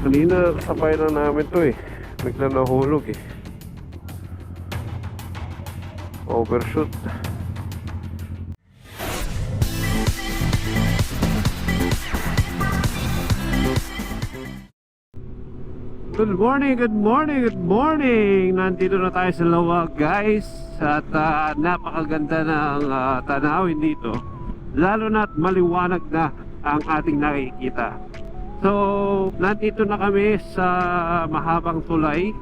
Kanina kasabay na namin to eh. Bigla nahulog eh. Overshoot. Good morning, good morning, good morning! Nandito na tayo sa Lawag guys At ah, napakaganda ng ah, tanawin dito Lalo na't maliwanag na ang ating nakikita So, nandito na kami sa mahabang tulay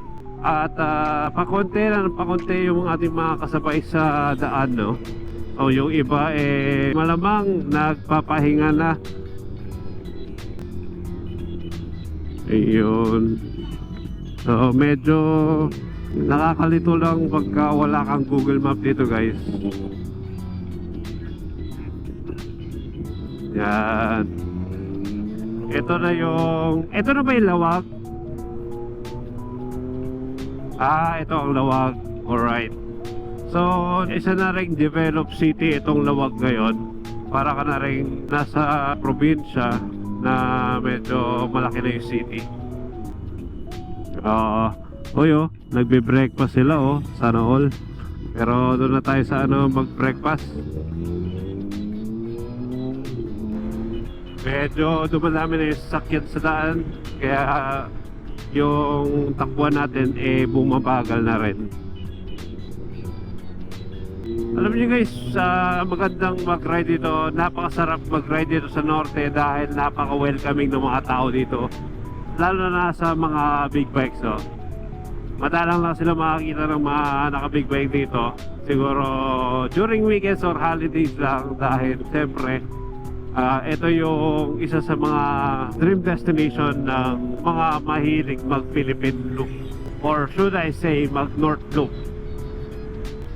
At uh, pakonte na pakonte yung ating mga kasabay sa daan no So yung iba eh malamang nagpapahinga na Ayun So medyo nakakalito lang pagka wala kang Google Map dito guys. Yan. Ito na yung, ito na ba yung lawag? Ah, ito ang lawag. Alright. So, isa na ring developed city itong lawag ngayon. Para ka na rin nasa probinsya na medyo malaki na yung city. Oo. Uy oh, nagbe-breakfast sila oh. Sana all. Pero doon na tayo sa ano mag-breakfast. Medyo dumadami na yung sasakyan sa daan. Kaya yung takbuhan natin eh bumabagal na rin. Alam niyo guys, sa magandang mag-ride dito, napakasarap mag-ride dito sa norte dahil napaka-welcoming ng mga tao dito lalo na sa mga big bikes oh. madalang lang sila makakita ng mga naka big bike dito siguro during weekends or holidays lang dahil siyempre ah, ito yung isa sa mga dream destination ng mga mahilig mag Philippine loop. Or should I say mag North loop.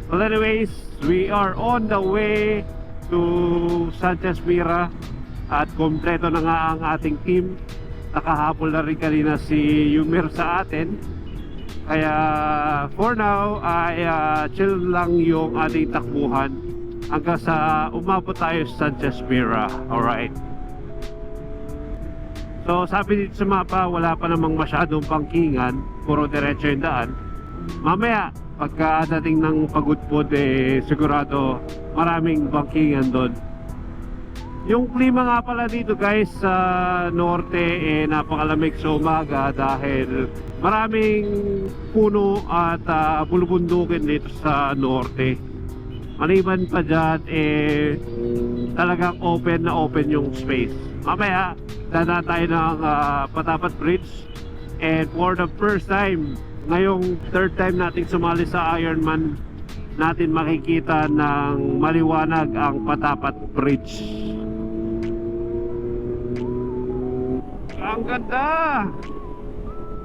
Well anyways we are on the way to Sanchez Mira. At kompleto na nga ang ating team. Nakahabol na rin kanina si Yumir sa atin. Kaya for now ay ah, chill lang yung ating takbuhan hanggang sa umabot tayo sa Sanchez Mira alright. So sabi dito sa mapa wala pa namang masyadong pangkingan. Puro diretso yung daan. Mamaya pagkadating ng pagudpod eh sigurado maraming bangkingan doon. Yung klima nga pala dito guys sa norte eh napakalamig sa umaga dahil maraming puno at uh, bulubundukin dito sa norte. Maliban pa dyan eh talagang open na open yung space. Mamaya dana tayo ng ah, Patapat Bridge and for the first time ngayong third time nating sumali sa Ironman natin makikita ng maliwanag ang Patapat Bridge. Ang ganda!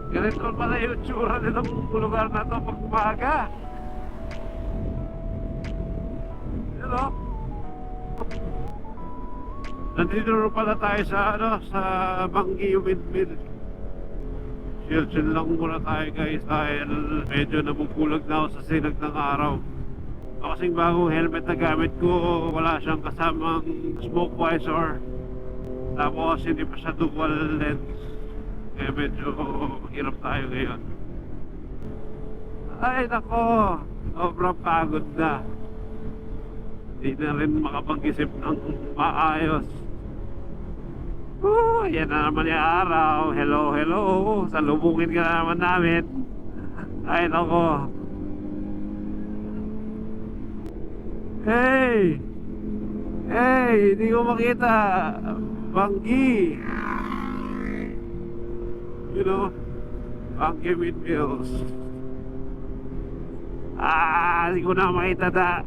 Ganito pala yung tsura nitong lugar na to pag umaga. Hello? Nandito na pala tayo sa ano, sa Banggi Windmill. Chill-chill lang muna tayo guys dahil medyo nabubulag na ako sa sinag ng araw. Ako kasing bagong helmet na gamit ko, wala siyang kasamang smoke visor. Tapos hindi pa siya dual lens. Kaya medyo hirap tayo ngayon. Ay nako, sobrang pagod na. Hindi na rin makapag-isip ng maayos. Oh, yan na naman yung araw. Hello, hello. Salubungin ka na naman namin. Ay nako. Hey! Hey! Hindi ko makita. Banggi. You know, Banggi Windmills. Ah, hindi ko na makita da.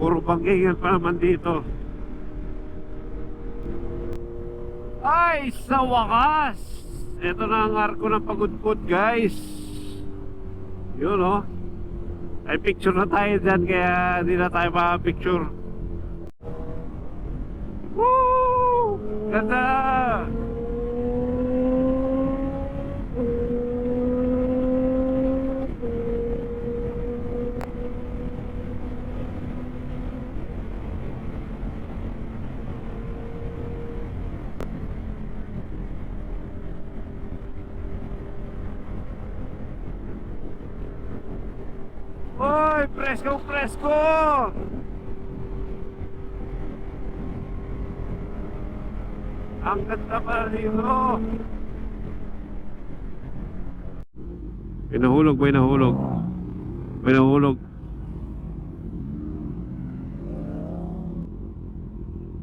Puro banggingan pa naman dito. Ay, sa wakas! Ito na ang arko ng pagudpod, guys. Yun, oh. Ay picture na tayo dyan kaya hindi na tayo makapicture Woo! Ganda! Presko, presko! Ang ganda pala dito. May nahulog, may nahulog. May nahulog.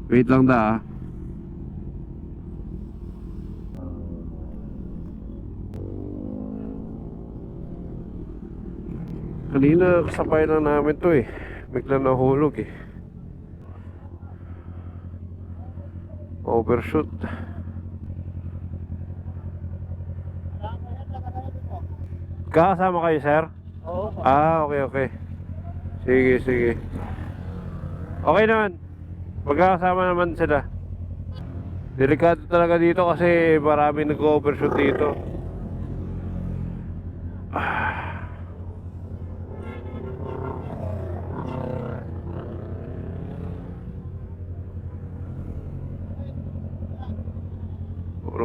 Wait lang da ah. Kanina kasabay lang namin to eh. Bigla nahulog eh. Overshoot. Kakasama kayo sir? Oo. Ah, okay, okay. Sige, sige. Okay naman. Magkakasama naman sila. Delikado talaga dito kasi marami nag-overshoot dito. Ah.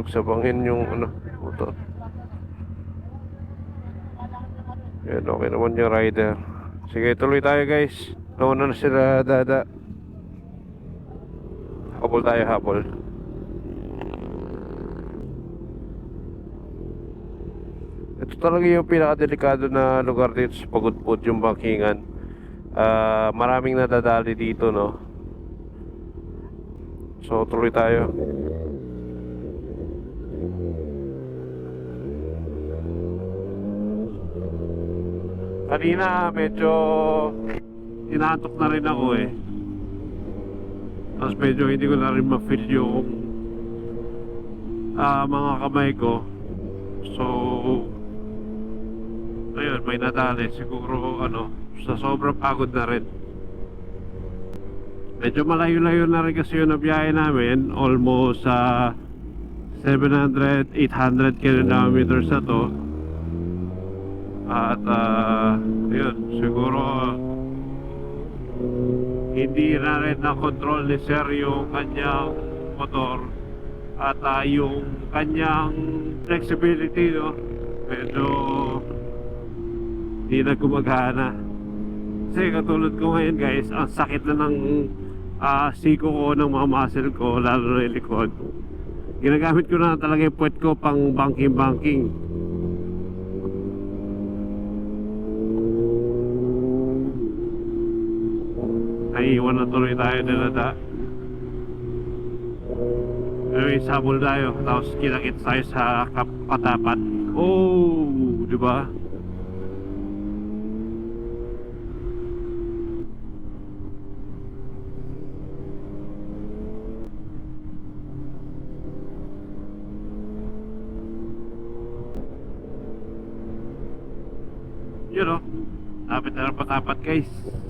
Urog sa yung ano, motor. Yan, okay naman yung rider. Sige, tuloy tayo guys. Nauna na sila dada. Habol tayo, habol. Ito talaga yung pinakadelikado na lugar dito sa Pagudpud, yung bangkingan. Ah, maraming nadadali dito, no? So, tuloy tayo. Kanina medyo inaantok na rin ako eh. Tapos medyo hindi ko na rin ma-feel yung ah, mga kamay ko. So, ayun, may nadali. Siguro, ano, sa sobrang pagod na rin. Medyo malayo-layo na rin kasi yung nabiyahe namin. Almost sa 700, 800 kilometers na to. At ah, yun, siguro hindi na rin na-control ni Sir yung kanyang motor at ah, yung kanyang flexibility no? Medyo hindi na gumagana. Kasi katulad ko ngayon guys ang sakit na ng ah, siko ko ng mga muscle ko lalo na yung likod. Ginagamit ko na talaga yung puwet ko pang banking banking Naiiwan na tuloy tayo nila da. Anyway, sabol tayo. Tapos kinakit tayo sa kapatapat. Oh, di ba? Yun o. Lapit na ng patapat guys.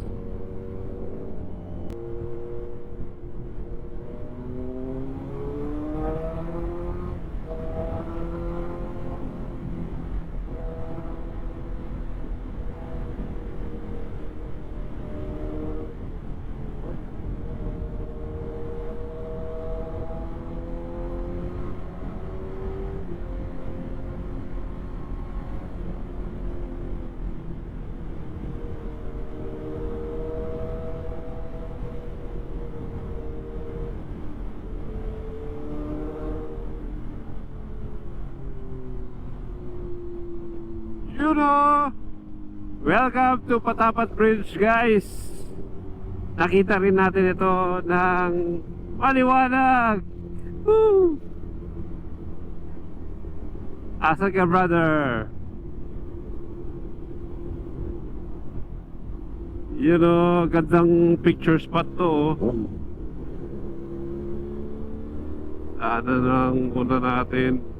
Yun o! Welcome to Patapat Bridge guys! Nakita rin natin ito ng maliwanag! Woo! Asa ka brother? Yun o, gandang picture spot to oh. Ano nang una natin?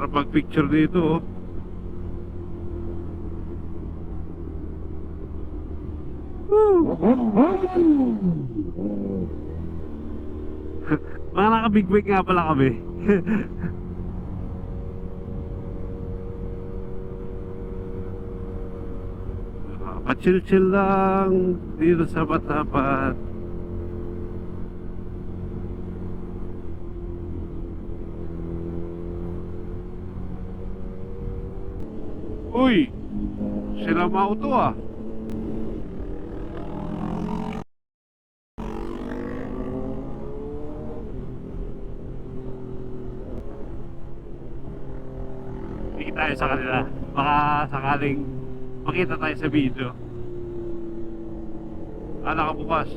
Sarap mag-picture dito oh. Mga naka-big nga pala kami. Pa-chill-chill lang dito sa Batapat. Uy! Sila mauto ah. Hindi tayo sa kanila. Baka sakaling makita tayo sa video. Ah, nakabukas.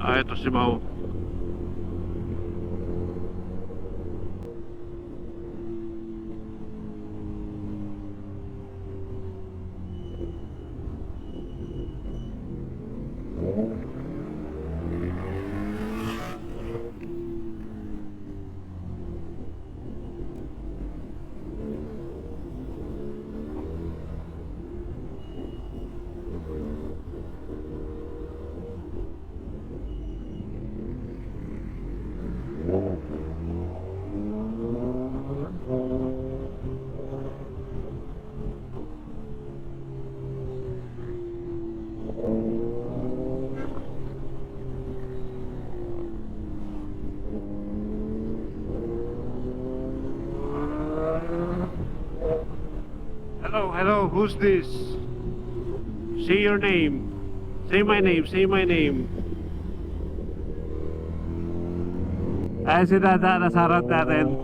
Ah, ito si Mau. Hello, who's this? Say your name. Say my name, say my name. Ay, si Dada, nasa harap natin.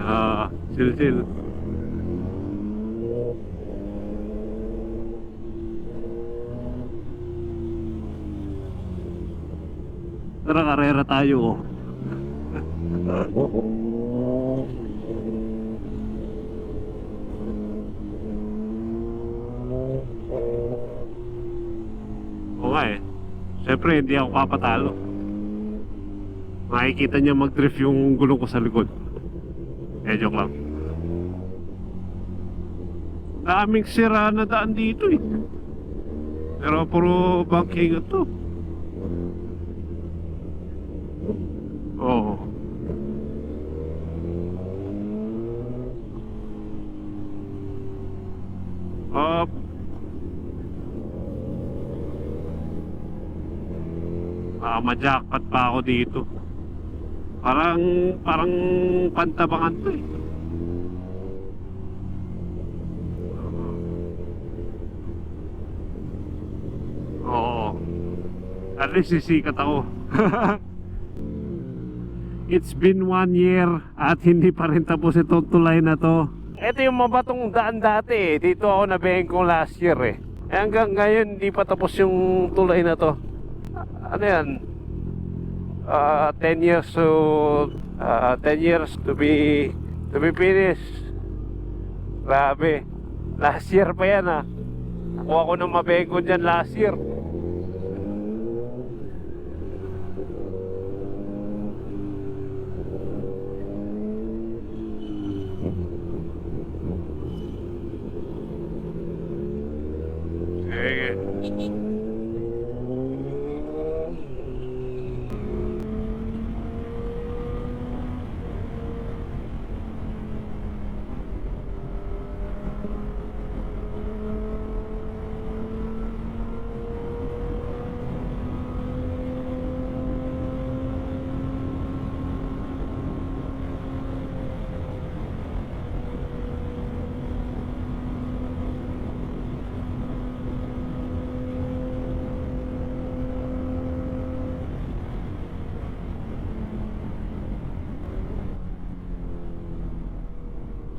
Ah, chill, chill. Tara, karera tayo. oh. Oo nga eh. Siyempre, hindi ako papatalo. Makikita niya mag-drift yung gulong ko sa likod. Eh, joke lang. Daming sira na daan dito eh. Pero puro banking ito. Oo. Up. Ah, ma-jackpot pa ako dito. Parang parang pantabangan to eh. Oo. At least sisikat ako. It's been one year at hindi pa rin tapos itong tulay na to. Ito yung mabatong daan dati eh. Dito ako nabengkong last year eh. Eh, Hanggang ngayon hindi pa tapos yung tulay na to. Ano yan? uh, 10 years to uh, 10 years to be to be finished grabe last year pa yan ah nakuha ko ng mabengko dyan last year Sige.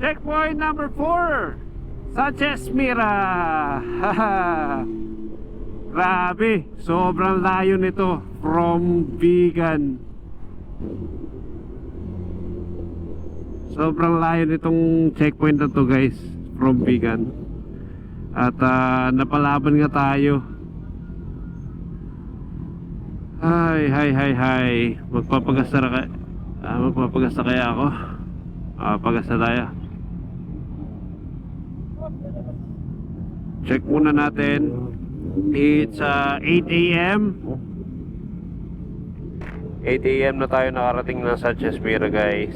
Checkpoint number 4 Sanchez Mira. Haha. Grabe Sobrang layo nito From vegan. Sobrang layo nitong checkpoint na to guys From vegan. At ah, napalaban nga tayo. Hay hay hay hay. Magpapagasta na kaya ah, Magpapagasta kaya ako? Ah, pagasta tayo Check muna natin. It's uh, 8 a.m. 8 a.m. na tayo nakarating ng Sanchez Mira guys.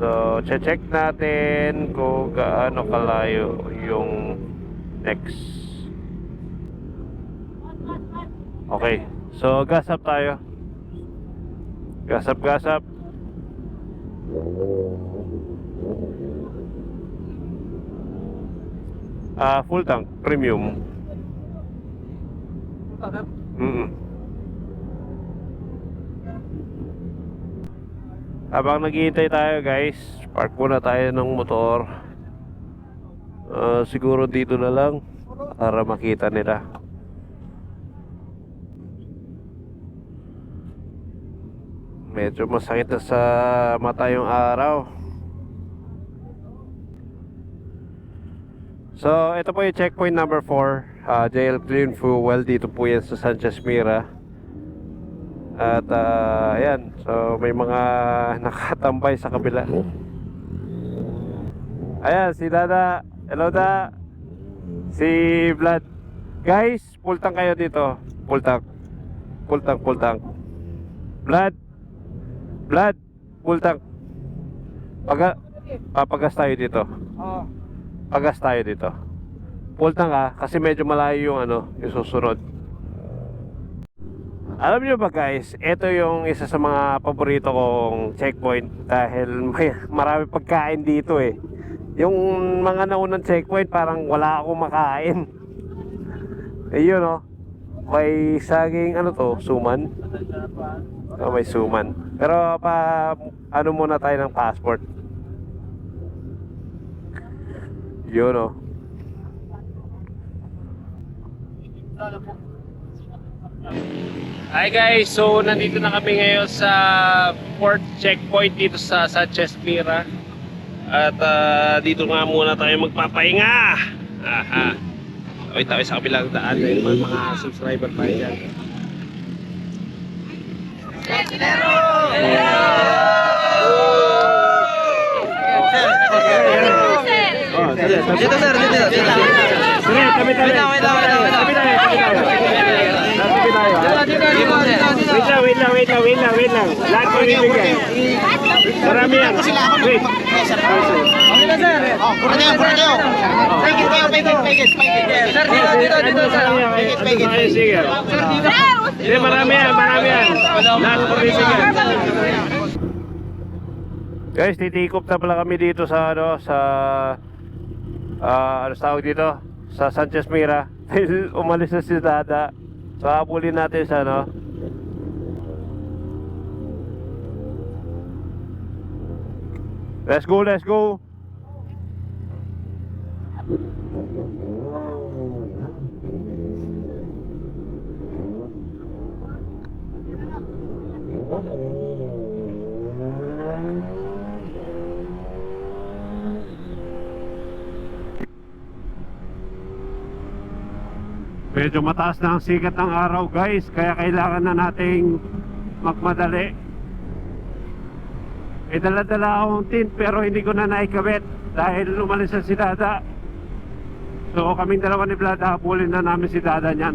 So, check natin kung gaano kalayo yung next. Okay. So, gas up tayo. Gasap, gasap. Ah, full tank, premium. Mm. Habang naghihintay tayo guys, park muna tayo ng motor. Ah, siguro dito na lang para makita nila. Medyo masakit na sa mata yung araw. So, ito po yung checkpoint number 4, uh, JL Clean Fuel. Dito po yan sa Sanchez Mira. At, uh, ayan. So, may mga nakatambay sa kabila. Ayan, si Dada. Hello, Da. Si Vlad. Guys, full kayo dito. Full tank. Full tank, full tank. Vlad. Vlad. Full. Paga, papagas tayo dito. Oo. Pagas tayo dito. Full tank ah, kasi medyo malayo yung ano, yung susunod. Alam niyo ba guys, ito yung isa sa mga paborito kong checkpoint dahil may marami pagkain dito eh. Yung mga naunang checkpoint parang wala akong makain. Ayun oh. May saging ano to, suman. Oh, may suman. Pero pa ano muna tayo ng passport. Yun oh. Hi guys, so nandito na kami ngayon sa port checkpoint dito sa Sanchez Mira. At ah, dito nga muna tayo magpapahinga. Aha. Tawid tayo sa kabilang daan dahil may mga subscriber tayo dyan. Oh, dali, tabi- Dito sir, dito. Dito. Sige, tabi tayo. Tabi tayo, tabi tayo. Tabi tayo. Dito, dito. Wait lang, wait lang, wait lang, wait lang, wait lang. Lahat ko ibigay. Marami yan. Wait. Okay na sir. Oh, yan, puro na yan. Pagit kayo, pagit, pagit, pagit. Sir, dito, dito, dito sir. Ano tayo, sige. Sir, dito. Hindi, marami yan, marami yan. Lahat ko ibigay. Guys, titikop na pala kami dito sa ano, sa ah ano tawag dito? Sa Sanchez Mira. Umalis na si Dada. So habulin natin sa ano. Let's go, let's go. Medyo mataas na ang sikat ng araw guys. Kaya kailangan na nating magmadali. May dala-dala akong tin pero hindi ko na naikabit Dahil lumalis na si Dada. So kaming dalawa ni Vlad habulin na namin si Dada niyan